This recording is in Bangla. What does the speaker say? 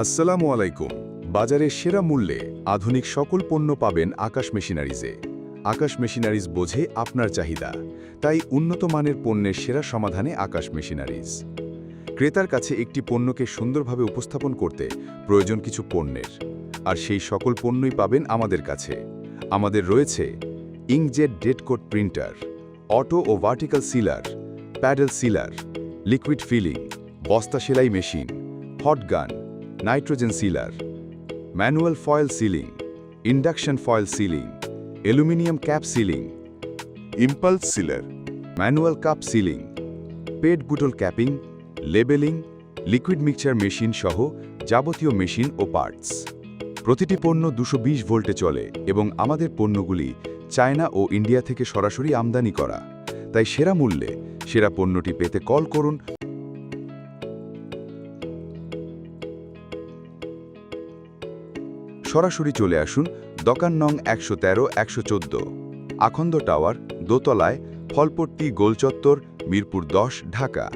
আসসালামু আলাইকুম। বাজারে সেরা মূল্যে আধুনিক সকল পণ্য পাবেন আকাশ মেশিনারিজে। আকাশ মেশিনারিজ বোঝে আপনার চাহিদা, তাই উন্নত মানের পণ্যের সেরা সমাধানে আকাশ মেশিনারিজ। ক্রেতার কাছে একটি পণ্যকে সুন্দরভাবে উপস্থাপন করতে প্রয়োজন কিছু পণ্যের, আর সেই সকল পণ্যই পাবেন আমাদের কাছে। আমাদের রয়েছে inkjet date code printer, auto ও vertical sealer, paddle sealer, liquid filling, বস্তা সেলাই machine, hot gun nitrogen sealer, manual foil sealing, induction foil sealing, aluminium cap sealing, impulse sealer, manual cup sealing, PET bottle capping, labelling, liquid mixture machine সহ যাবতীয় মেশিন ও পার্টস। প্রতিটি পণ্য দুশো ভোল্টে চলে এবং আমাদের পণ্যগুলি চায়না ও ইন্ডিয়া থেকে সরাসরি আমদানি করা। তাই সেরা মূল্যে সেরা পণ্যটি পেতে কল করুন সরাসরি চলে আসুন দোকান নং একশো তেরো, একশো চোদ্দ। আখন্দ টাওয়ার, দোতলায় ফলপট্টি গোলচত্বর, মিরপুর দশ, ঢাকা।